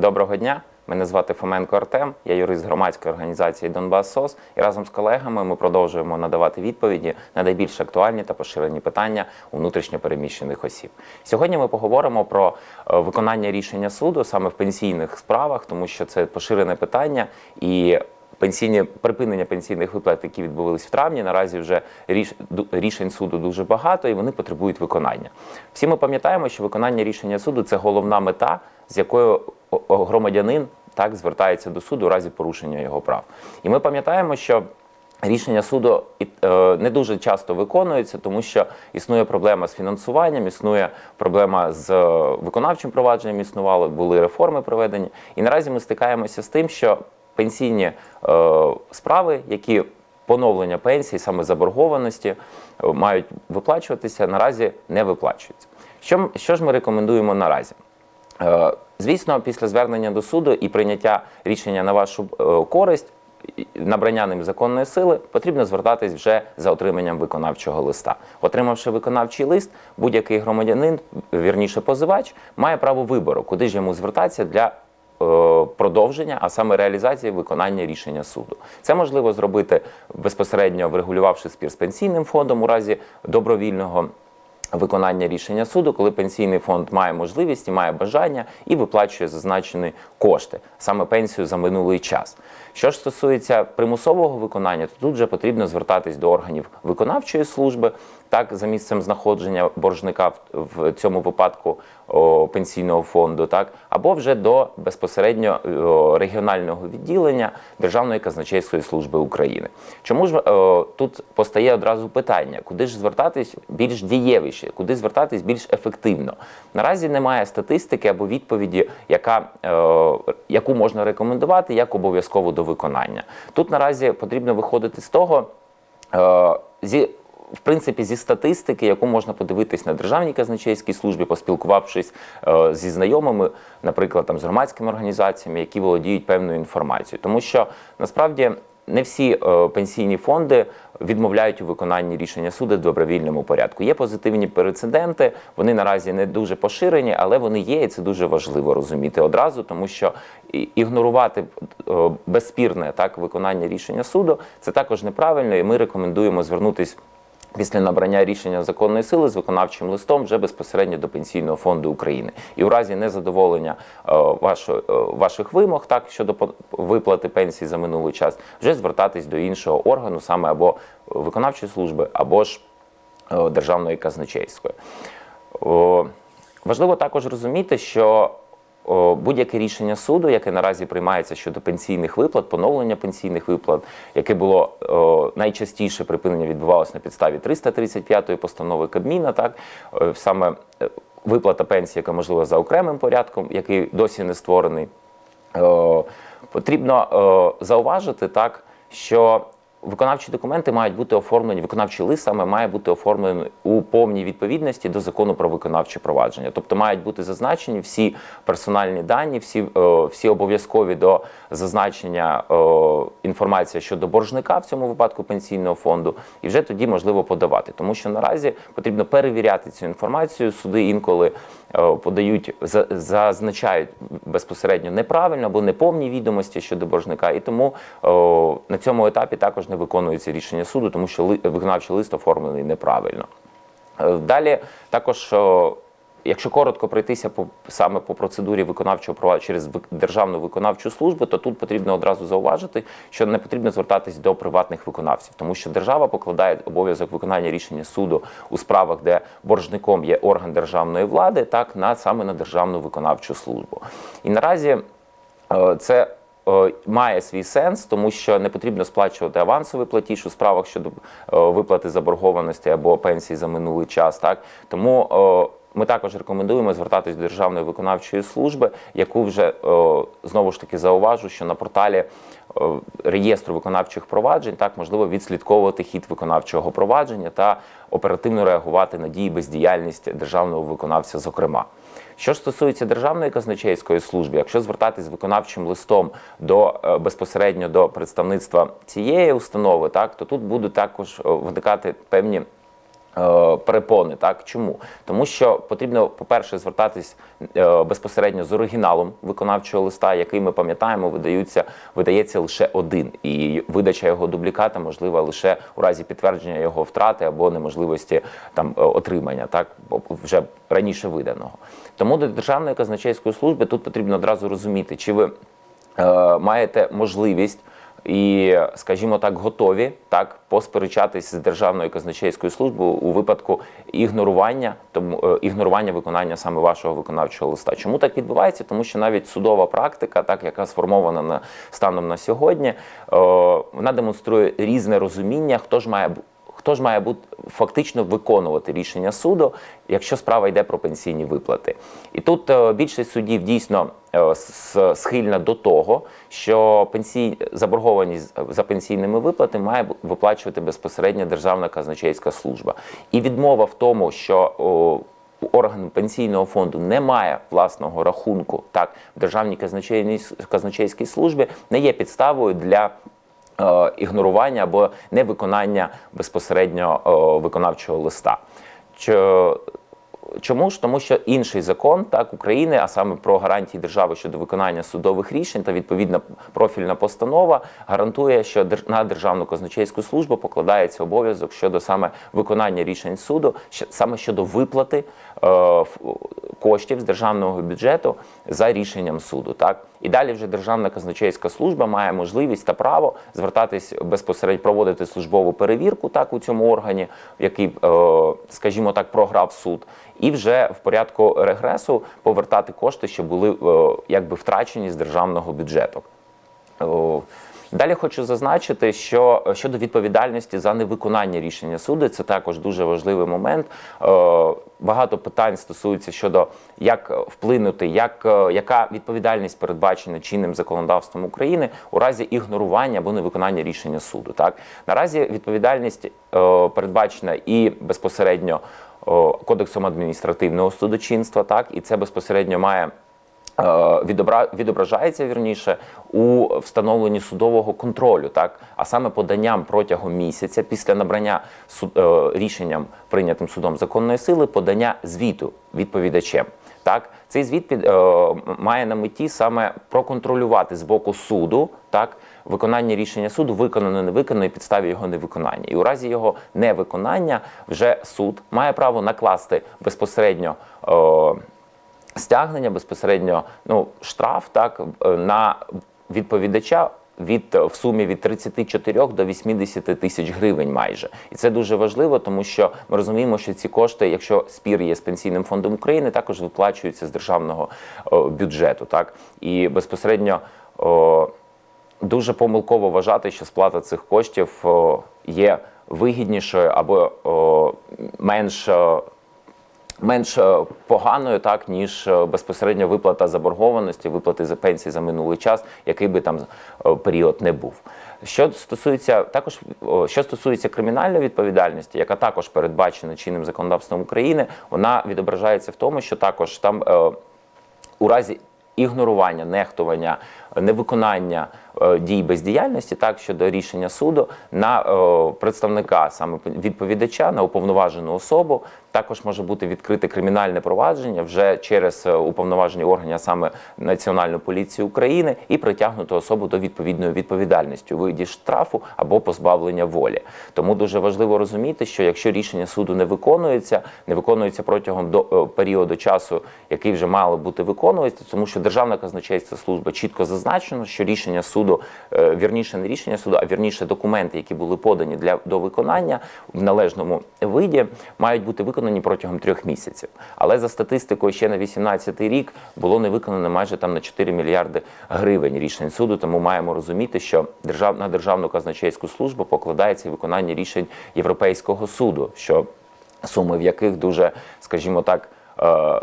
Доброго дня. Мене звати Фоменко Артем, я юрист громадської організації Донбас СОС. І разом з колегами ми продовжуємо надавати відповіді на найбільш актуальні та поширені питання у внутрішньопереміщених осіб. Сьогодні ми поговоримо про е, виконання рішення суду саме в пенсійних справах, тому що це поширене питання і. Пенсійні припинення пенсійних виплат, які відбувалися в травні, наразі вже ріш, рішень суду дуже багато, і вони потребують виконання. Всі ми пам'ятаємо, що виконання рішення суду це головна мета, з якою громадянин так звертається до суду у разі порушення його прав. І ми пам'ятаємо, що рішення суду е, не дуже часто виконуються, тому що існує проблема з фінансуванням, існує проблема з е, виконавчим провадженням. Існувало, були реформи проведені. І наразі ми стикаємося з тим, що пенсійні е, справи, які поновлення пенсій, саме заборгованості, е, мають виплачуватися, наразі не виплачуються. Що, що ж ми рекомендуємо наразі? Е, Звісно, після звернення до суду і прийняття рішення на вашу користь, набрання ним законної сили, потрібно звертатись вже за отриманням виконавчого листа. Отримавши виконавчий лист, будь-який громадянин, вірніше позивач, має право вибору, куди ж йому звертатися для продовження, а саме реалізації виконання рішення суду. Це можливо зробити безпосередньо врегулювавши спір з пенсійним фондом у разі добровільного виконання рішення суду, коли пенсійний фонд має можливість і має бажання і виплачує зазначені кошти, саме пенсію за минулий час. Що ж стосується примусового виконання, то тут вже потрібно звертатись до органів виконавчої служби, так за місцем знаходження боржника в, цьому випадку о, пенсійного фонду, так або вже до безпосередньо о, регіонального відділення Державної казначейської служби України. Чому ж о, тут постає одразу питання, куди ж звертатись більш дієвіше, куди звертатись більш ефективно? Наразі немає статистики або відповіді, яка, е, яку можна рекомендувати як обов'язково до виконання. Тут наразі потрібно виходити з того. е, Зі в принципі, зі статистики, яку можна подивитись на державній казначейській службі, поспілкувавшись е, зі знайомими, наприклад, там з громадськими організаціями, які володіють певною інформацією, тому що насправді не всі е, пенсійні фонди відмовляють у виконанні рішення суду в добровільному порядку. Є позитивні прецеденти, вони наразі не дуже поширені, але вони є, і це дуже важливо розуміти одразу, тому що ігнорувати е, безспірне так виконання рішення суду це також неправильно, і ми рекомендуємо звернутись. Після набрання рішення законної сили з виконавчим листом вже безпосередньо до пенсійного фонду України, і у разі незадоволення е, е, ваших вимог, так щодо виплати пенсії за минулий час, вже звертатись до іншого органу, саме або виконавчої служби, або ж е, державної казначейської. Важливо також розуміти, що будь-яке рішення суду, яке наразі приймається щодо пенсійних виплат, поновлення пенсійних виплат, яке було найчастіше припинення відбувалося на підставі 335-ї постанови Кабміна, так саме е, виплата пенсії, яка можлива за окремим порядком, який досі не створений. Потрібно зауважити так, що виконавчі документи мають бути оформлені, виконавчий лист саме має бути оформлений у повній відповідності до закону про виконавче провадження. Тобто мають бути зазначені всі персональні дані, всі, е, всі обов'язкові до зазначення е, інформація щодо боржника в цьому випадку пенсійного фонду, і вже тоді можливо подавати. Тому що наразі потрібно перевіряти цю інформацію. Суди інколи е, подають, за- зазначають безпосередньо неправильно або неповні відомості щодо боржника, і тому о, на цьому етапі також не виконується рішення суду, тому що виконавчий лист оформлений неправильно. Е, Далі також. Якщо коротко пройтися по саме по процедурі виконавчого права через державну виконавчу службу, то тут потрібно одразу зауважити, що не потрібно звертатись до приватних виконавців, тому що держава покладає обов'язок виконання рішення суду у справах, де боржником є орган державної влади, так на саме на державну виконавчу службу. І наразі е, це е, має свій сенс, тому що не потрібно сплачувати авансовий платіж у справах щодо е, виплати заборгованості або пенсії за минулий час. Тому е, ми також рекомендуємо звертатись до Державної виконавчої служби, яку вже знову ж таки зауважу, що на порталі реєстру виконавчих проваджень так можливо відслідковувати хід виконавчого провадження та оперативно реагувати на дії бездіяльність державного виконавця, зокрема. Що стосується державної казначейської служби, якщо звертатись виконавчим листом до е, безпосередньо до представництва цієї установи, так то тут будуть також виникати певні перепони. Так чому? Тому що потрібно, по-перше, звертатись е, безпосередньо з оригіналом виконавчого листа, який ми пам'ятаємо, видаються видається лише один, і видача його дубліката можлива лише у разі підтвердження його втрати або неможливості там е, отримання, так вже раніше виданого. Тому до державної казначейської служби тут потрібно одразу розуміти, чи ви е, маєте можливість і, скажімо так, готові так посперечатись з державною казначейською службою у випадку ігнорування, тому е, ігнорування виконання саме вашого виконавчого листа. Чому так відбувається? Тому що навіть судова практика, так яка сформована на станом на сьогодні, е, вона демонструє різне розуміння, хто ж має Хто ж має бути фактично виконувати рішення суду, якщо справа йде про пенсійні виплати? І тут е, більшість суддів дійсно е, схильна до того, що пенсій заборгованість за пенсійними виплатами має виплачувати безпосередньо Державна казначейська служба. І відмова в тому, що орган пенсійного фонду не має власного рахунку так в державній казначейській службі, не є підставою для ігнорування або невиконання безпосередньо е, виконавчого листа. Чому ж? Тому що інший закон так України, а саме про гарантії держави щодо виконання судових рішень та відповідна профільна постанова гарантує, що на державну казначейську службу покладається обов'язок щодо саме виконання рішень суду, саме щодо виплати е, коштів з державного бюджету за рішенням суду. Так і далі вже державна казначейська служба має можливість та право звертатись безпосередньо проводити службову перевірку так у цьому органі, який, е, скажімо так, програв суд, і вже в порядку регресу повертати кошти, що були е, якби втрачені з державного бюджету. Далі хочу зазначити, що е, щодо відповідальності за невиконання рішення суду, це також дуже важливий момент. Е, Багато питань стосується щодо як вплинути, як, е, яка відповідальність передбачена чинним законодавством України у разі ігнорування або невиконання рішення суду. Так наразі відповідальність е, передбачена і безпосередньо е, кодексом адміністративного судочинства, так і це безпосередньо має е, відображається вірніше у встановленні судового контролю, так а саме поданням протягом місяця після набрання суд, е, рішенням прийнятим судом законної сили, подання звіту відповідачем. Так, цей звіт під, е, має на меті саме проконтролювати з боку суду так виконання рішення суду, виконано, не виконано і підставі його невиконання. І у разі його невиконання вже суд має право накласти безпосередньо. Е, стягнення безпосередньо ну штраф так е, на відповідача. Від е, в сумі від 34 до 80 тисяч гривень, майже, і це дуже важливо, тому що ми розуміємо, що ці кошти, якщо спір є з пенсійним фондом України, також виплачуються з державного о, бюджету. Так і безпосередньо о, дуже помилково вважати, що сплата цих коштів о, є вигіднішою або о, менш. о, менш е, поганою, так ніж е, безпосередньо виплата заборгованості, виплати за пенсії за минулий час, який би там е, період не був. Що стосується також, що стосується кримінальної відповідальності, яка також передбачена чинним законодавством України, вона відображається в тому, що також там у разі ігнорування, нехтування, невиконання дій бездіяльності, так щодо рішення суду на е, представника саме відповідача, на уповноважену особу, також може бути відкрите кримінальне провадження вже через е, уповноважені органи, саме Національну поліцію України, і притягнути особу до відповідної відповідальності у виді штрафу або позбавлення волі. Тому дуже важливо розуміти, що якщо рішення суду не виконується, не виконується протягом до е, періоду часу, який вже мало бути виконуватися, тому що Державна казначейська служба чітко зазначено, що рішення суду, е, вірніше не рішення суду, а вірніше документи, які були подані для до виконання в належному виді, мають бути виконані протягом трьох місяців. Але за статистикою ще на 18 рік було не виконано майже там на 4 мільярди гривень рішень суду. Тому маємо розуміти, що держав, на державну казначейську службу покладається виконання рішень Європейського суду, що суми в яких дуже, скажімо так,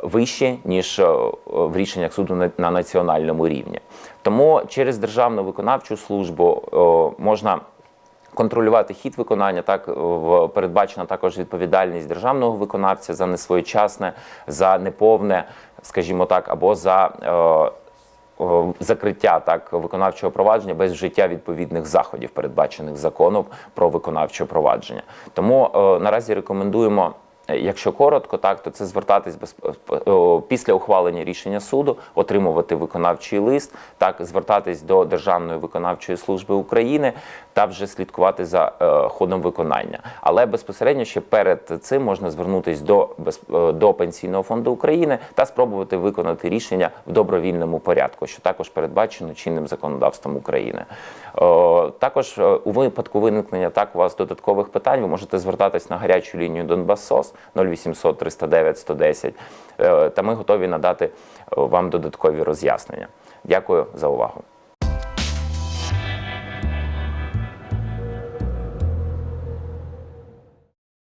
вищі ніж е, в рішеннях суду на- на національному рівні. Тому через державну виконавчу службу е, можна. Контролювати хід виконання так передбачена також відповідальність державного виконавця за несвоєчасне, за неповне, скажімо так, або за е, закриття так виконавчого провадження без вжиття відповідних заходів, передбачених законом про виконавче провадження. Тому е, наразі рекомендуємо. Е, Якщо коротко, так то це звертатись без після ухвалення рішення суду, отримувати виконавчий лист, так звертатись до Державної виконавчої служби України та вже слідкувати за е, ходом виконання. Але безпосередньо ще перед цим можна звернутись до без- е, до пенсійного фонду України та спробувати виконати рішення в добровільному порядку, що також передбачено чинним законодавством України. Е, Також е, у випадку виникнення так у вас додаткових питань, ви можете звертатись на гарячу лінію Донбас-СОС 0800 309 110, е, та ми готові надати е, вам додаткові роз'яснення. Дякую за увагу.